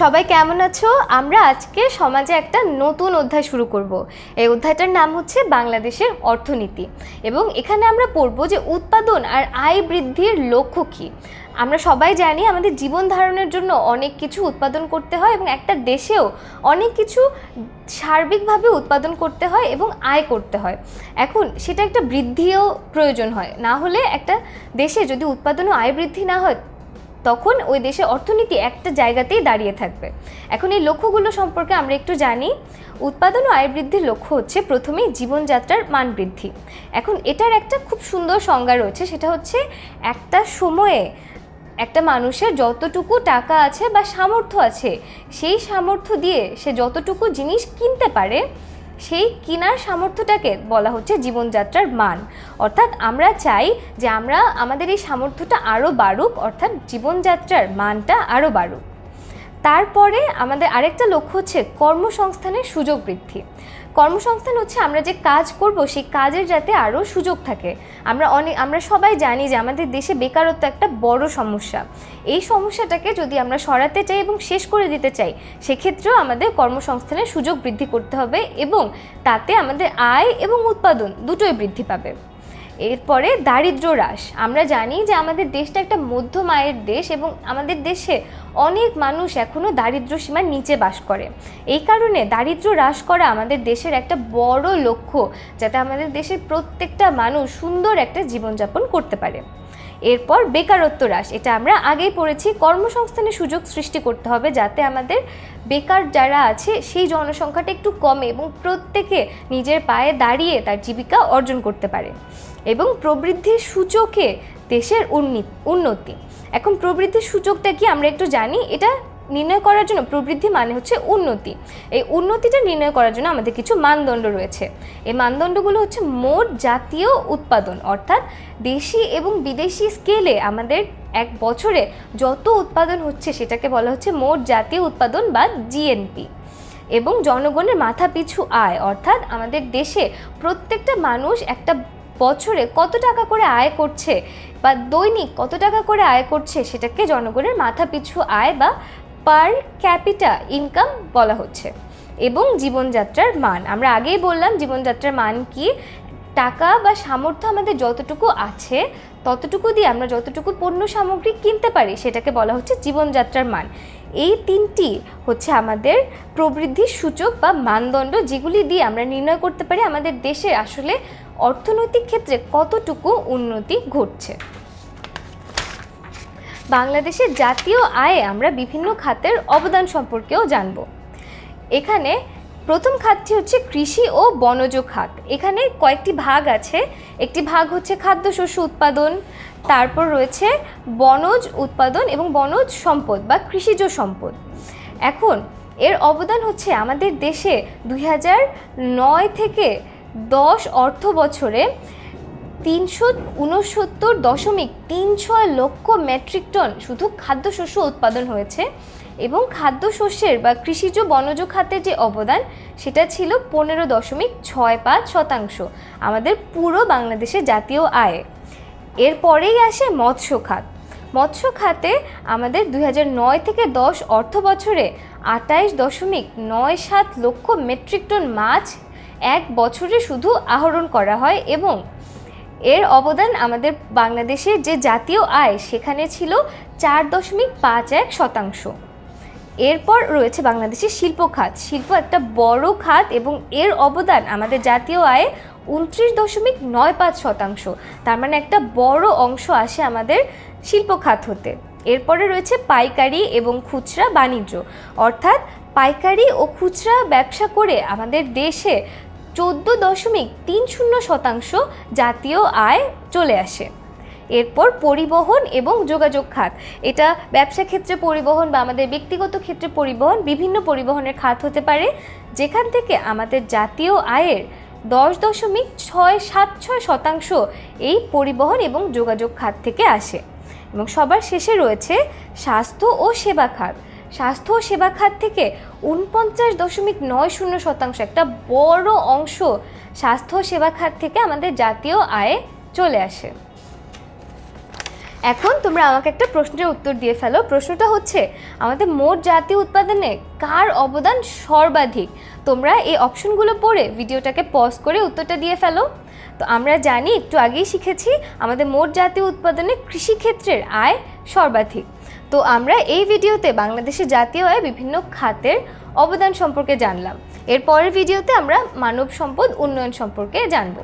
সবাই কেমন আছো? আমরা আজকে সমাজে একটা নতুন অধ্যায় শুরু করব। এই অধ্যায়টার নাম হচ্ছে বাংলাদেশের অর্থনীতি এবং এখানে আমরা পড়ব যে উৎপাদন আর আয় বৃদ্ধির লক্ষ্য কী। আমরা সবাই জানি আমাদের জীবন ধারণের জন্য অনেক কিছু উৎপাদন করতে হয় এবং একটা দেশেও অনেক কিছু সার্বিকভাবে উৎপাদন করতে হয় এবং আয় করতে হয়। এখন সেটা একটা বৃদ্ধিও প্রয়োজন হয়। না হলে একটা দেশে যদি উৎপাদন ও আয় বৃদ্ধি না হয় তখন ওই দেশের অর্থনীতি একটা জায়গাতেই দাঁড়িয়ে থাকবে। এখন এই লক্ষ্যগুলো সম্পর্কে আমরা একটু জানি। উৎপাদন ও আয় বৃদ্ধির লক্ষ্য হচ্ছে প্রথমেই জীবনযাত্রার মান বৃদ্ধি। এখন এটার একটা খুব সুন্দর সংজ্ঞা রয়েছে, সেটা হচ্ছে একটা সময়ে একটা মানুষের যতটুকু টাকা আছে বা সামর্থ্য আছে, সেই সামর্থ্য দিয়ে সে যতটুকু জিনিস কিনতে পারে সেই কেনার সামর্থ্যটাকে বলা হচ্ছে জীবনযাত্রার মান। অর্থাৎ আমরা চাই যে আমরা আমাদের এই সামর্থ্যটা আরও বাড়ুক, অর্থাৎ জীবনযাত্রার মানটা আরও বাড়ুক। তারপরে আমাদের আরেকটা লক্ষ্য হচ্ছে কর্মসংস্থানের সুযোগ বৃদ্ধি। কর্মসংস্থান হচ্ছে আমরা যে কাজ করব, সেই কাজের যাতে আরও সুযোগ থাকে। আমরা অনেক আমরা সবাই জানি যে আমাদের দেশে বেকারত্ব একটা বড় সমস্যা। এই সমস্যাটাকে যদি আমরা সরাতে চাই এবং শেষ করে দিতে চাই, সেক্ষেত্রেও আমাদের কর্মসংস্থানের সুযোগ বৃদ্ধি করতে হবে এবং তাতে আমাদের আয় এবং উৎপাদন দুটোই বৃদ্ধি পাবে। এরপরে দারিদ্র হ্রাস। আমরা জানি যে আমাদের দেশটা একটা মধ্যম আয়ের দেশ এবং আমাদের দেশে অনেক মানুষ এখনও দারিদ্র সীমার নিচে বাস করে। এই কারণে দারিদ্র হ্রাস করা আমাদের দেশের একটা বড় লক্ষ্য, যাতে আমাদের দেশের প্রত্যেকটা মানুষ সুন্দর একটা জীবনযাপন করতে পারে। এরপর বেকারত্ব হ্রাস, এটা আমরা আগেই পড়েছি। কর্মসংস্থানের সুযোগ সৃষ্টি করতে হবে যাতে আমাদের বেকার যারা আছে, সেই জনসংখ্যাটা একটু কমে এবং প্রত্যেকে নিজের পায়ে দাঁড়িয়ে তার জীবিকা অর্জন করতে পারে এবং প্রবৃদ্ধির সূচকে দেশের উন্নতি। এখন প্রবৃদ্ধির সূচকটা কি আমরা একটু জানি? এটা নির্ণয় করার জন্য প্রবৃদ্ধি মানে হচ্ছে উন্নতি। এই উন্নতিটা নির্ণয় করার জন্য আমাদের কিছু মানদণ্ড রয়েছে। এই মানদণ্ডগুলো হচ্ছে মোট জাতীয় উৎপাদন, অর্থাৎ দেশি এবং বিদেশি স্কেলে আমাদের এক বছরে যত উৎপাদন হচ্ছে সেটাকে বলা হচ্ছে মোট জাতীয় উৎপাদন বা জিএনপি এবং জনগণের মাথা পিছু আয়, অর্থাৎ আমাদের দেশে প্রত্যেকটা মানুষ একটা বছরে কত টাকা করে আয় করছে বা দৈনিক কত টাকা করে আয় করছে সেটাকে জনগণের মাথা পিছু আয় বা পার ক্যাপিটা ইনকাম বলা হচ্ছে এবং জীবনযাত্রার মান। আমরা আগেই বললাম জীবনযাত্রার মান কি, টাকা বা সামর্থ্য আমাদের যতটুকু আছে, ততটুকু দিয়ে আমরা যতটুকু পণ্য সামগ্রী কিনতে পারি সেটাকে বলা হচ্ছে জীবনযাত্রার মান। এই তিনটি হচ্ছে আমাদের প্রবৃদ্ধির সূচক বা মানদণ্ড যেগুলি দিয়ে আমরা নির্ণয় করতে পারি আমাদের দেশের আসলে অর্থনৈতিক ক্ষেত্রে কতটুকু উন্নতি ঘটছে। বাংলাদেশের জাতীয় আয়ে আমরা বিভিন্ন খাতের অবদান সম্পর্কেও জানব। এখানে প্রথম খাতটি হচ্ছে কৃষি ও বনজ খাত। এখানে কয়েকটি ভাগ আছে। একটি ভাগ হচ্ছে খাদ্যশস্য উৎপাদন, তারপর রয়েছে বনজ উৎপাদন এবং বনজ সম্পদ বা কৃষিজ সম্পদ। এখন এর অবদান হচ্ছে আমাদের দেশে দুই নয় থেকে দশ অর্থ বছরে তিনশো উনসত্তর দশমিক তিন ছয় লক্ষ মেট্রিক টন শুধু খাদ্যশস্য উৎপাদন হয়েছে এবং খাদ্যশস্যের বা কৃষিজ বনজ খাতে যে অবদান, সেটা ছিল পনেরো দশমিক ছয় পাঁচ শতাংশ, আমাদের পুরো বাংলাদেশে জাতীয় আয়। এরপরেই আসে মৎস্য খাত। মৎস্য খাতে আমাদের দুই নয় থেকে দশ অর্থ বছরে আটাইশ দশমিক নয় সাত লক্ষ মেট্রিক টন মাছ এক বছরে শুধু আহরণ করা হয় এবং এর অবদান আমাদের বাংলাদেশের যে জাতীয় আয়, সেখানে ছিল চার দশমিক পাঁচ এক শতাংশ। এরপর রয়েছে বাংলাদেশের শিল্প খাত। শিল্প একটা বড় খাত এবং এর অবদান আমাদের জাতীয় আয়ে উনত্রিশ দশমিক নয় পাঁচ শতাংশ। তার মানে একটা বড় অংশ আসে আমাদের শিল্প খাত হতে। এরপরে রয়েছে পাইকারি এবং খুচরা বাণিজ্য। অর্থাৎ পাইকারি ও খুচরা ব্যবসা করে আমাদের দেশে চোদ্দ দশমিক তিন শূন্য শতাংশ জাতীয় আয় চলে আসে। এরপর পরিবহন এবং যোগাযোগ খাত। এটা ব্যবসা ক্ষেত্রে পরিবহন বা আমাদের ব্যক্তিগত ক্ষেত্রে পরিবহন, বিভিন্ন পরিবহনের খাত হতে পারে। যেখান থেকে আমাদের জাতীয় আয়ের দশ দশমিক ছয় সাত ছয় শতাংশ এই পরিবহন এবং যোগাযোগ খাত থেকে আসে। এবং সবার শেষে রয়েছে স্বাস্থ্য ও সেবা খাত। স্বাস্থ্য সেবা খাত থেকে উনপঞ্চাশ দশমিক নয় শূন্য শতাংশ একটা বড় অংশ স্বাস্থ্য সেবা খাত থেকে আমাদের জাতীয় আয়ে চলে আসে। এখন তোমরা আমাকে একটা প্রশ্নের উত্তর দিয়ে ফেলো। প্রশ্নটা হচ্ছে, আমাদের মোট জাতীয় উৎপাদনে কার অবদান সর্বাধিক? তোমরা এই অপশনগুলো পড়ে ভিডিওটাকে পজ করে উত্তরটা দিয়ে ফেলো। তো আমরা জানি, একটু আগেই শিখেছি, আমাদের মোট জাতীয় উৎপাদনে কৃষিক্ষেত্রের আয় সর্বাধিক। তো আমরা এই ভিডিওতে বাংলাদেশের জাতীয় আয় বিভিন্ন খাতের অবদান সম্পর্কে জানলাম। এরপরের ভিডিওতে আমরা মানব সম্পদ উন্নয়ন সম্পর্কে জানব।